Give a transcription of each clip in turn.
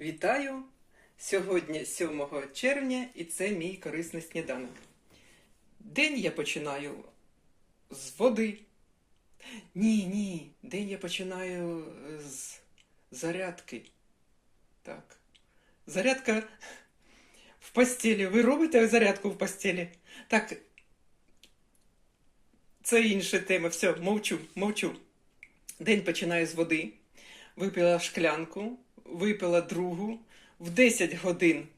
Вітаю! Сьогодні 7 червня і це мій корисний сніданок. День я починаю з води. Ні, ні, день я починаю з зарядки. Так. Зарядка в постелі. Ви робите зарядку в постелі? Так. Це інша тема. Все, мовчу, мовчу. День починаю з води. Випила шклянку, випила другу. В 10 годин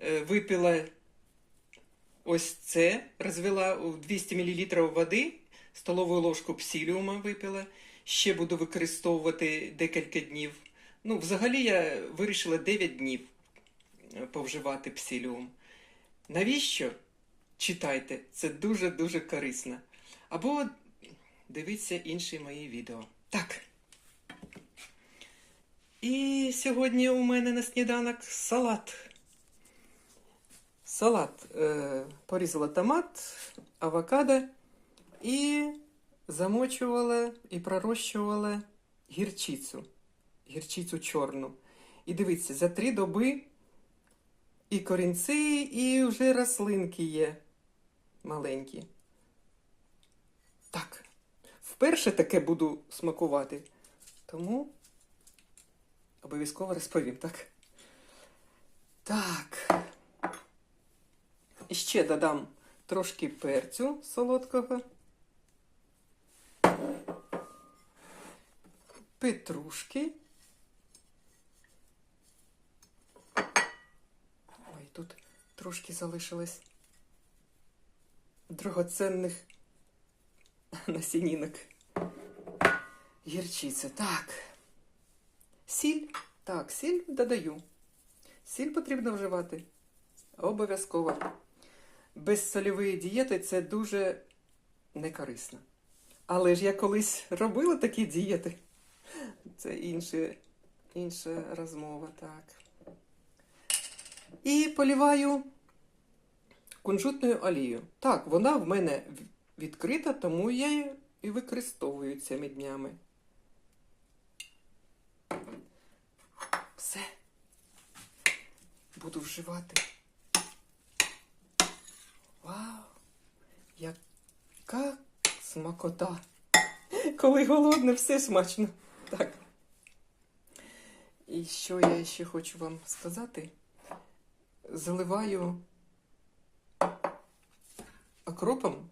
е, випила ось це, розвела 200 мл води, столову ложку псиліума випила. Ще буду використовувати декілька днів. Ну, взагалі я вирішила 9 днів е, повживати псиліум. Навіщо? Читайте, це дуже-дуже корисно. Або дивіться інші мої відео. Так. І сьогодні у мене на сніданок салат. Салат. Е, порізала томат, авокадо і замочувала і пророщувала гірчицю. Гірчицю чорну. І дивіться, за три доби і корінці, і вже рослинки є маленькі. Так. Вперше таке буду смакувати. Тому обов'язково розповім, так? Так. Ще додам трошки перцю солодкого. Петрушки. Ой, тут трошки залишилось драгоценних насінинок. Гірчиця. Так. Сіль. Так, сіль додаю. Сіль потрібно вживати. Обов'язково. Без сольової дієти це дуже некорисно. Але ж я колись робила такі дієти. Це інше, інша розмова, так. І поліваю кунжутною олією. Так, вона в мене відкрита, тому я її і використовую цими днями. Все. Буду вживати. Вау! Яка смакота! Коли голодне, все смачно. Так. І що я ще хочу вам сказати? Заливаю окропом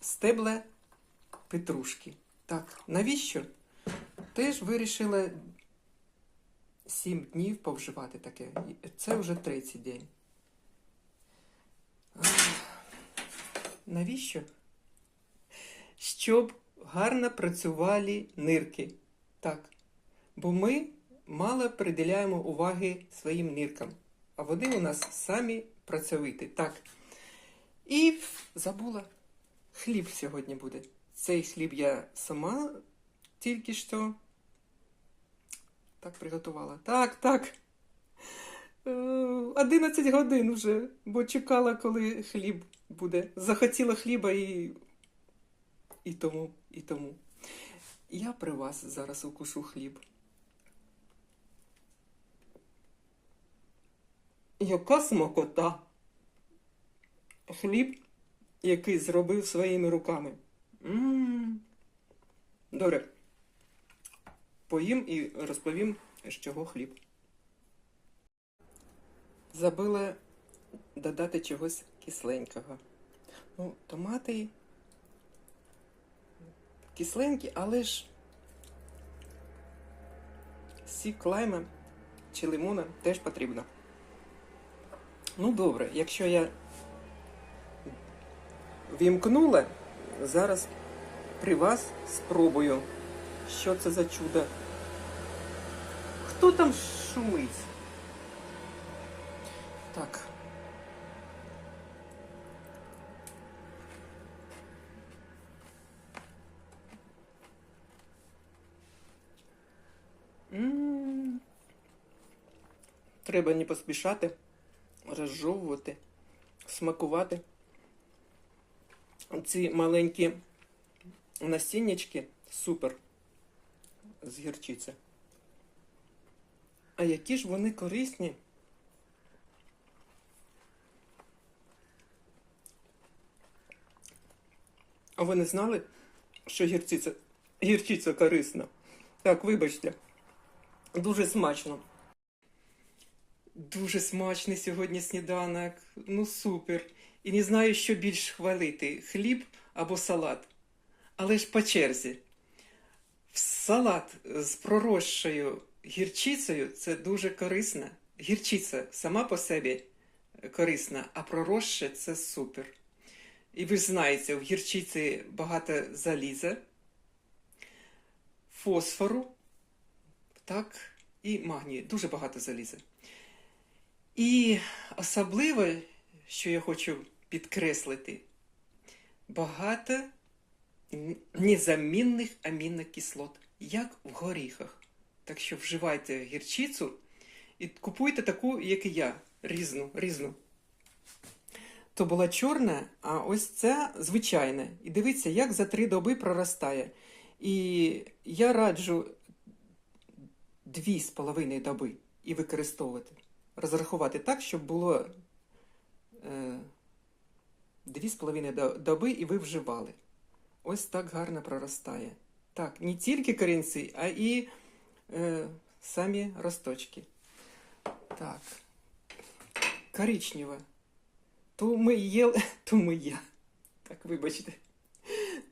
стебла петрушки. Так, навіщо? Теж вирішила сім днів повживати таке. Це вже третій день. Навіщо? Щоб гарно працювали нирки. Так. Бо ми мало приділяємо уваги своїм ниркам. А вони у нас самі працьовиті. Так. І забула. Хліб сьогодні буде. Цей хліб я сама тільки що так приготувала. Так, так. Е, 11 годин вже, бо чекала, коли хліб буде. Захотіла хліба і. І тому, і тому. Я при вас зараз укушу хліб. Яка смакота? Хліб, який зробив своїми руками. М. Добре. Поїм і розповім, з чого хліб. Забила додати чогось кисленького. Ну, томати кисленькі, але ж сік лайма чи лимона теж потрібно. Ну, добре, якщо я вімкнула, зараз при вас спробую. Що це за чудо? Хто там шумить? Так. М. Треба не поспішати, розжовувати, смакувати. Ці маленькі насіннячки супер. З гірчиця. А які ж вони корисні? А ви не знали, що гірчиця, гірчиця корисна? Так, вибачте. Дуже смачно. Дуже смачний сьогодні сніданок. Ну супер. І не знаю, що більш хвалити: хліб або салат. Але ж по черзі. Салат з проросшою гірчицею це дуже корисно. Гірчиця сама по собі корисна, а проросше це супер. І ви ж знаєте, в гірчиці багато заліза, фосфору, так, і магнію. Дуже багато заліза. І особливо, що я хочу підкреслити, багато незамінних амінокислот, як в горіхах. Так що вживайте гірчицю і купуйте таку, як і я, різну, різну. То була чорна, а ось ця звичайна. І дивіться, як за три доби проростає. І я раджу дві з половиною доби і використовувати. Розрахувати так, щоб було е, дві з половиною до- доби і ви вживали. Ось так гарно проростає. Так, не тільки корінці, а і е, самі росточки. Так. Коричнева. Ту ми їли, ту ми я. Так, вибачте.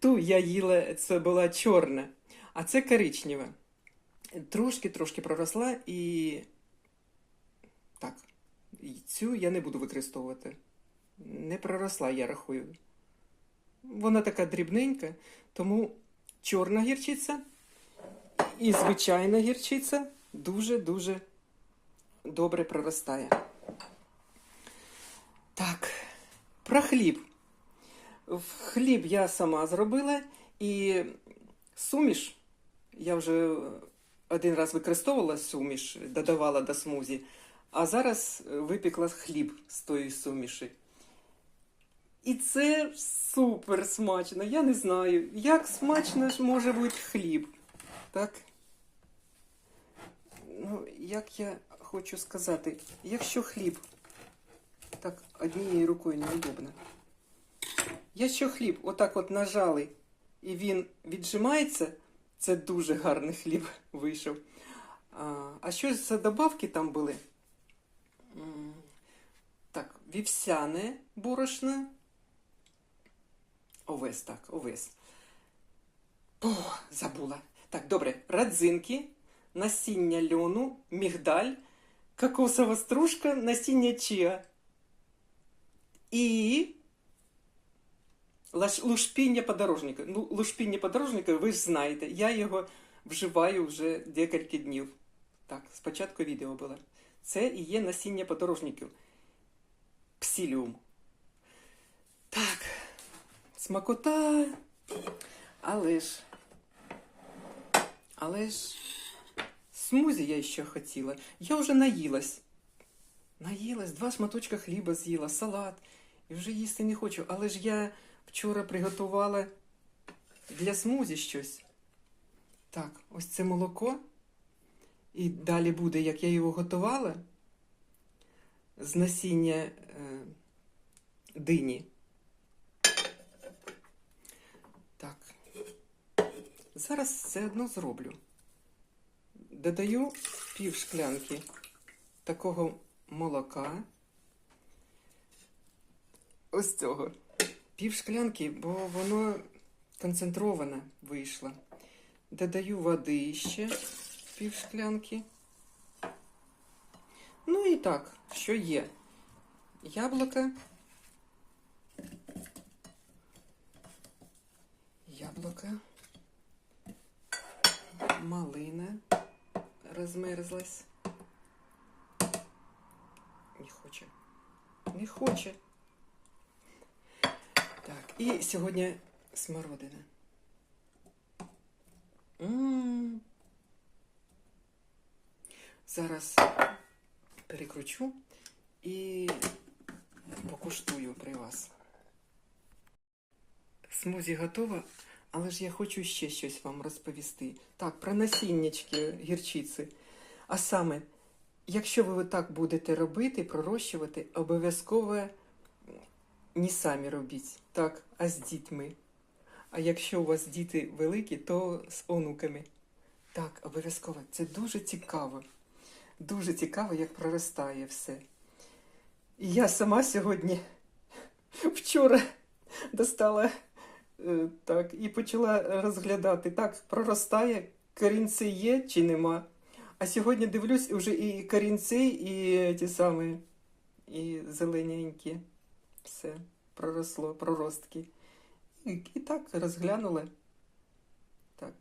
Ту я їла, це була чорна, а це коричнева. Трошки-трошки проросла і. Так. Цю я не буду використовувати. Не проросла, я рахую. Вона така дрібненька, тому чорна гірчиця і звичайна гірчиця дуже-дуже добре проростає. Так, про хліб. Хліб я сама зробила і суміш. Я вже один раз використовувала суміш, додавала до смузі, а зараз випікла хліб з тої суміші. І це супер смачно. Я не знаю, як смачно ж може бути хліб. Так? Ну, як я хочу сказати, якщо хліб, так однією рукою неудобно. Якщо хліб отак от нажали і він віджимається, це дуже гарний хліб вийшов. А, а що за добавки там були? Так, вівсяне борошно. Овес, так, овес. О, забула. Так, добре. Радзинки, насіння льону, мігдаль, кокосова стружка, насіння чіа. І лушпіння подорожника. Ну, лушпіння подорожника, ви ж знаєте, я його вживаю вже декілька днів. Так, спочатку відео було. Це і є насіння подорожників. Псіліум. Смакота. Але ж. Але ж. Смузі я ще хотіла. Я вже наїлась. Наїлась, два шматочка хліба з'їла, салат. І вже їсти не хочу. Але ж я вчора приготувала для смузі щось. Так, ось це молоко. І далі буде, як я його готувала, з насіння е, дині. Так. Зараз все одно зроблю. Додаю пів шклянки такого молока. Ось цього. Пів шклянки, бо воно концентроване вийшло. Додаю води ще пів шклянки. Ну і так, що є? Яблука. Яблука. Малина розмерзлась. Не хоче. Не хоче. Так, і сьогодні смородина. М. Зараз перекручу і покуштую при вас. Смузі готова, Але ж я хочу ще щось вам розповісти. Так, про насіннячки гірчиці. А саме, якщо ви так будете робити, пророщувати, обов'язково не самі робіть, так, а з дітьми. А якщо у вас діти великі, то з онуками. Так, обов'язково. Це дуже цікаво. Дуже цікаво, як проростає все. І я сама сьогодні вчора достала так і почала розглядати. Так, проростає, корінці є чи нема. А сьогодні дивлюсь, вже і корінці, і ті самі, і зелененькі. Все, проросло, проростки. І, і так розглянула. Так.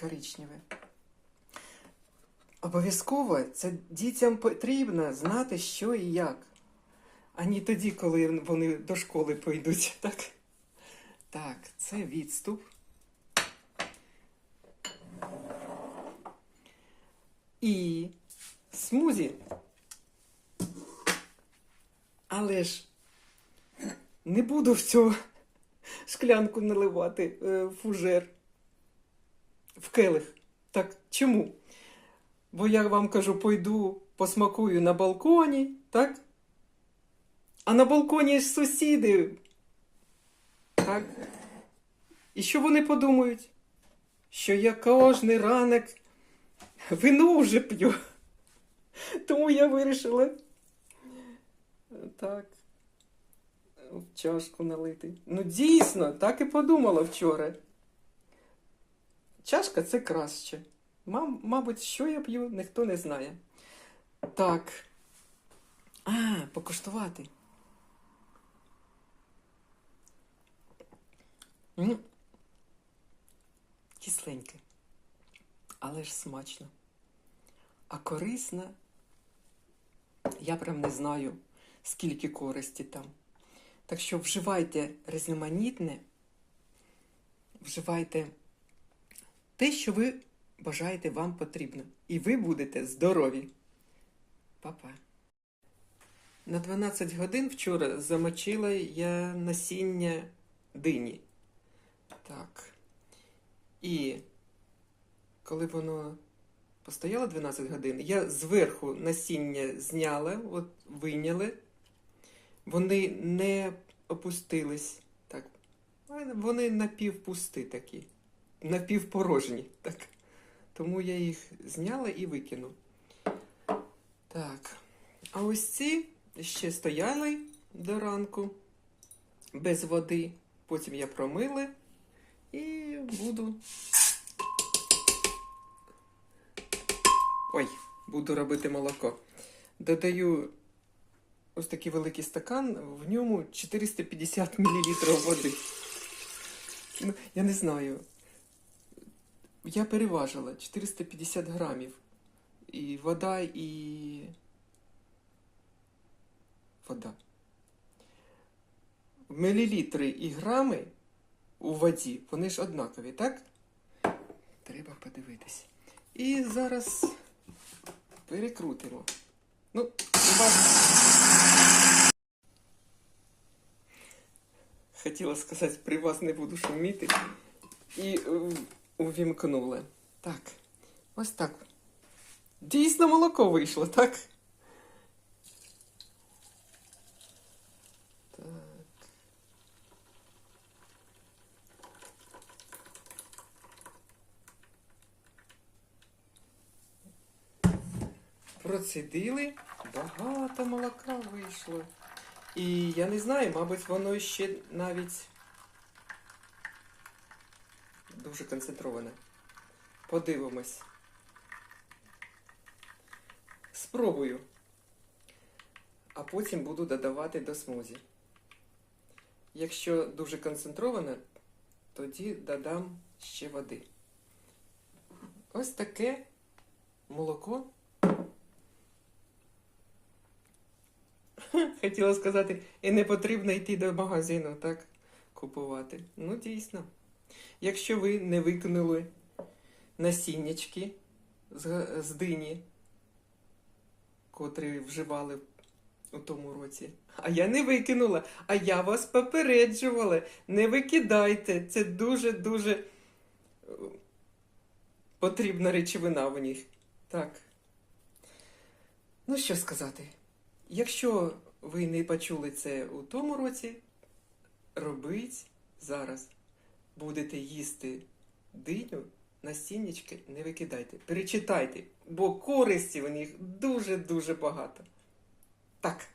Коричневе. Обов'язково це дітям потрібно знати, що і як. А не тоді, коли вони до школи пойдуть. Так, так це відступ. І смузі. Але ж не буду в цю шклянку наливати е, фужер в келих. Так чому? Бо я вам кажу, пойду посмакую на балконі, так? А на балконі ж сусіди. Так? І що вони подумають? Що я кожний ранок вино вже п'ю. Тому я вирішила так. В чашку налити. Ну, дійсно, так і подумала вчора. Чашка це краще. Мам, мабуть, що я п'ю, ніхто не знає. Так. А, покуштувати. М. Кисленьке. Але ж смачно. А корисно. Я прям не знаю, скільки користі там. Так що вживайте різноманітне, вживайте те, що ви бажаєте вам потрібно. І ви будете здорові. Па-па. На 12 годин вчора замочила я насіння дині. Так. І коли воно постояло 12 годин, я зверху насіння зняла, от вийняли. Вони не опустились. Так. Вони напівпусті такі, напівпорожні. Так. Тому я їх зняла і викину. Так. А ось ці ще стояли до ранку без води. Потім я промила і буду. Ой, буду робити молоко. Додаю ось такий великий стакан, в ньому 450 мл води. Ну, я не знаю. Я переважила 450 грамів. І вода, і. Вода. Мілілітри і грами у воді, вони ж однакові, так? Треба подивитись. І зараз перекрутимо. Ну, вас. Хотіла сказати, при вас не буду шуміти. І е, увімкнули. Так, ось так. Дійсно молоко вийшло? Так. Процідили, багато молока вийшло. І я не знаю, мабуть, воно ще навіть дуже концентроване. Подивимось. Спробую. А потім буду додавати до смузі. Якщо дуже концентроване, тоді додам ще води. Ось таке молоко. Хотіла сказати, і не потрібно йти до магазину, так? Купувати. Ну, дійсно. Якщо ви не викинули насіннячки з, з дині, котрі вживали у тому році. А я не викинула, а я вас попереджувала. Не викидайте. Це дуже-дуже е, потрібна речовина в них. Так. Ну, що сказати? Якщо ви не почули це у тому році, робіть зараз. Будете їсти диню, насіннячки не викидайте. Перечитайте, бо користі в них дуже-дуже багато. Так.